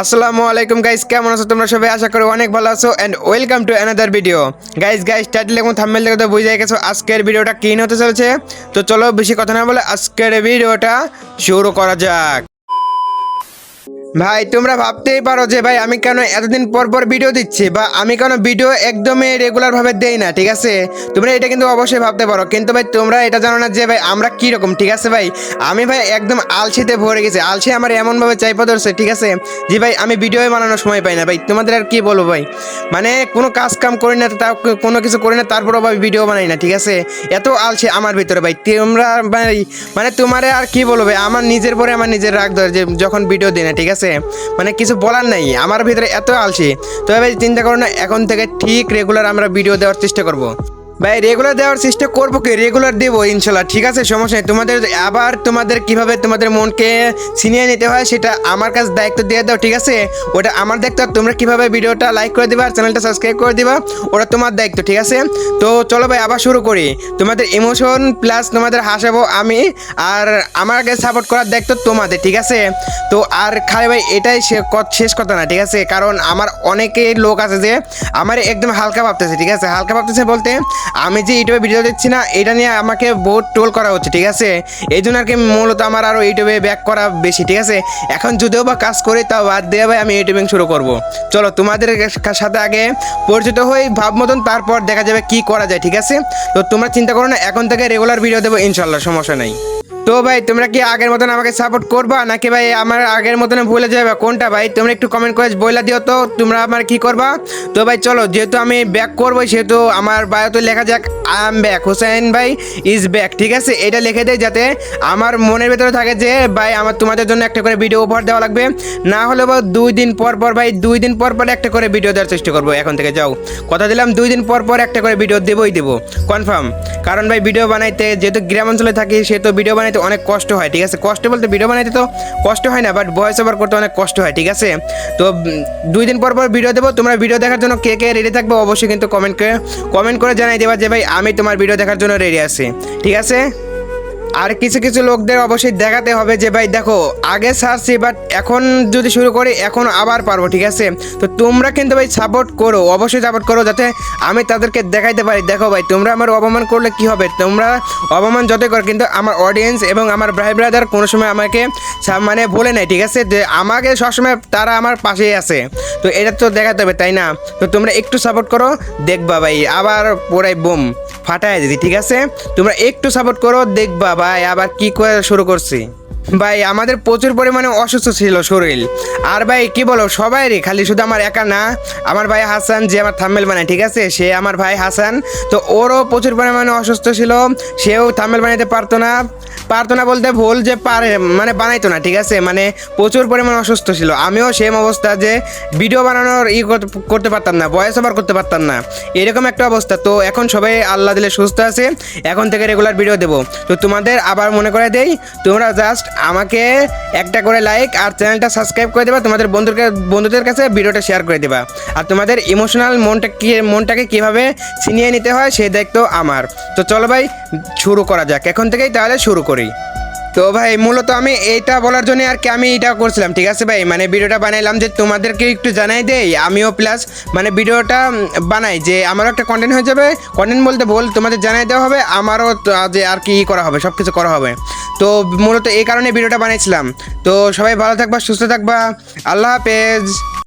আসসালামু আলাইকুম গাইস কেমন আছো তোমরা সবাই? আশা করি অনেক ভালো আছো and welcome to another video guys guys title এবং থাম্বনেল দেখে তো বুঝে গেছো, আজকের ভিডিওটা কি নিয়ে হতে চলেছে? তো চলো, বেশি কথা না বলে আজকের ভিডিওটা শুরু করা যাক। ভাই, তোমরা ভাবতেই পারো যে ভাই, আমি কেন এতদিন পর পর ভিডিও দিচ্ছি বা আমি কেন ভিডিও একদমই রেগুলার ভাবে দেই না, ঠিক আছে? তোমরা এটা কিন্তু অবশ্যই ভাবতে পারো। কিন্তু ভাই, তোমরা এটা জানো না যে ভাই, আমরা কি রকম ঠিক আছে ভাই? আমি ভাই একদম আলসিতে ভরে গেছি। আলসি আমার এমনভাবে চাইপা ধরছে, ঠিক আছে? যে ভাই, আমি ভিডিও বানানোর সময় পাই না। ভাই, তোমাদের আর কি বলব ভাই? মানে কোনো কাজ কাম করি না তা কোনো কিছু করি না, তারপরেও ভাই ভিডিও বানাই না, ঠিক আছে? এত আলসি আমার ভিতরে ভাই। তোমরা ভাই মানে তোমারে আর কি বলব ভাই? আমার নিজের পরে আমার নিজের রাগ ধরে যে যখন ভিডিও দিই না, ঠিক আছে? মানে কিছু বলার নাই, আমার ভিতরে এত আলসি। তবে চিন্তা করো না, এখন থেকে ঠিক রেগুলার আমরা ভিডিও দেওয়ার চেষ্টা করব। ভাই রেগুলার দেওয়ার চেষ্টা করব কি? রেগুলার দেবো, ইনশাল্লাহ। ঠিক আছে, সমস্যা নেই। তোমাদের আবার তোমাদের কীভাবে তোমাদের মনকে ছিনিয়ে নিতে হয়, সেটা আমার কাছে দায়িত্ব দিয়ে দাও, ঠিক আছে? ওটা আমার দায়িত্ব, আর তোমরা কীভাবে ভিডিওটা লাইক করে দিবা, আর চ্যানেলটা সাবস্ক্রাইব করে দিবা, ওটা তোমার দায়িত্ব, ঠিক আছে? তো চলো ভাই, আবার শুরু করি। তোমাদের ইমোশন প্লাস তোমাদের হাসাবো আমি, আর আমার আগে সাপোর্ট করার দায়িত্ব তোমাদের, ঠিক আছে? তো আর খালি ভাই, এটাই শেষ কথা না, ঠিক আছে? কারণ আমার অনেকে লোক আছে যে, আমার একদম হালকা ভাবতেছে, ঠিক আছে? হালকা ভাবতেছে বলতে আমি যে ইউটিউবে ভিডিও দিচ্ছি না, এটা নিয়ে আমাকে বহুত টোল করা হচ্ছে, ঠিক আছে? এই জন্য আর কি মূলত আমার আরও ইউটিউবে ব্যাক করা বেশি, ঠিক আছে? এখন যদিও বা কাজ করি, তাও বাদ দিয়ে ভাই আমি ইউটিউবিং শুরু করব। চলো, তোমাদের সাথে আগে পরিচিত হয়ে ভাব মতন, তারপর দেখা যাবে কি করা যায়, ঠিক আছে? তো তোমরা চিন্তা করো না, এখন থেকে রেগুলার ভিডিও দেবো ইনশাল্লাহ সমস্যা নেই। তো ভাই, তোমরা কি আগের মতন আমাকে সাপোর্ট করবা? নাকি ভাই আমার আগের মতন ভুলে যাবে? কোনটা ভাই? তোমরা একটু কমেন্ট করে বইলা দিও তো, তোমরা আমার কি করবা? তো ভাই, চলো, যেহেতু আমি ব্যাক করব সেহেতু আমার বায়োতে লেখা যাক আই এম ব্যাক হোসেন ভাই ইজ ব্যাক ঠিক আছে? এটা লিখে দেয় যাতে আমার মনের ভেতরে থাকে যে, ভাই, আমার তোমাদের জন্য একটা করে ভিডিও উপহার দেওয়া লাগবে। না হলে বা দুই দিন পর পর, ভাই, দুই দিন পর পর একটা করে ভিডিও দেওয়ার চেষ্টা করব। এখন থেকে যাও। কথা দিলাম, দুই দিন পর পর একটা করে ভিডিও দেবই দেবো। কনফার্ম কারণ ভাই ভিডিও বানাইতে যেহেতু গ্রাম অঞ্চলে থাকি, সেহেতু ভিডিও বানাইতে অনেক কষ্ট হয়, ঠিক আছে? কষ্ট বলতে ভিডিও বানাইতে তো কষ্ট হয় না বাট ভয়েস ওভার করতে অনেক কষ্ট হয়, ঠিক আছে? তো দুই দিন পর পর ভিডিও দেবো। তোমরা ভিডিও দেখার জন্য কে কে রেডি থাকবে অবশ্যই কিন্তু কমেন্ট করে কমেন্ট করে জানাই দেবা যে, ভাই, আমি তোমার ভিডিও দেখার জন্য রেডি আছি। ঠিক আছে? আর কিছু কিছু লোকদের অবশ্যই দেখাতে হবে যে ভাই দেখো, আগে ছাড়ছি বাট এখন যদি শুরু করি, এখন আবার পারব, ঠিক আছে? তো তোমরা কিন্তু ভাই সাপোর্ট করো, অবশ্যই সাপোর্ট করো যাতে আমি তাদেরকে দেখাইতে পারি। দেখো ভাই, তোমরা আমার অপমান করলে কি হবে? তোমরা অপমান যতই কর, কিন্তু আমার অডিয়েন্স এবং আমার ভাই ব্রাদার কোনো সময় আমাকে মানে বলে নেয় ঠিক আছে? যে আমাকে সবসময় তারা আমার পাশেই আছে। তো এটা তো দেখাতে হবে, তাই না? তো তোমরা একটু সাপোর্ট করো, দেখবা ভাই, আবার পড়াই বুম ফাটায় দিদি ঠিক আছে? তোমরা একটু সাপোর্ট করো, দেখবা ভাই আবার কি করে শুরু করছি? ভাই, আমাদের প্রচুর পরিমাণে অসুস্থ ছিল শরীর। আর ভাই, কি বলো, সবাইরই, খালি শুধু আমার একা না, আমার ভাই হাসান, যে আমার থাম্মেল বানায়, ঠিক আছে? সে আমার ভাই হাসান। তো ওরও প্রচুর পরিমাণে অসুস্থ ছিল, সেও থাম্মেল বানাইতে পারতো না। পারতো না বলতে ভুল যে পারে মানে বানাইতো না, ঠিক আছে? মানে প্রচুর পরিমাণে অসুস্থ ছিল। আমিও সেম অবস্থা যে ভিডিও বানানোর ই করতে পারতাম না ভয়েস ওভার করতে পারতাম না। এরকম একটা অবস্থা। তো এখন সবাই আল্লাহ দিলে সুস্থ আছে, এখন থেকে রেগুলার ভিডিও দেবো। তো তোমাদের আবার মনে করে দেই, তোমরা জাস্ট আমাকে একটা করে লাইক আর চ্যানেলটা সাবস্ক্রাইব করে দেবা, তোমাদের বন্ধুকে বন্ধুদের কাছে ভিডিওটা শেয়ার করে দেবা। আর তোমাদের ইমোশনাল মনটা কি, মনটাকে কীভাবে ছিনিয়ে নিতে হয় সেই দায়িত্ব আমার। তো চলো ভাই, শুরু করা যাক। এখন থেকেই তাহলে শুরু করি। তো ভাই, মূলত আমি এইটা বলার জন্য আর কি আমি এটা করছিলাম। ঠিক আছে ভাই? মানে ভিডিওটা বানাইলাম যে তোমাদেরকে একটু জানাই দেই, আমিও প্লাস মানে ভিডিওটা বানাই যে আমারও একটা কন্টেন্ট হয়ে যাবে। কন্টেন্ট বলতে বল তোমাদের জানাই দেওয়া হবে, আমারও যে আর কি করা হবে সব কিছু করা হবে। তো মূলত এই কারণে ভিডিওটা বানিয়েছিলাম। তো সবাই ভালো থাকবা সুস্থ থাকবা। আল্লাহ হাফেজ।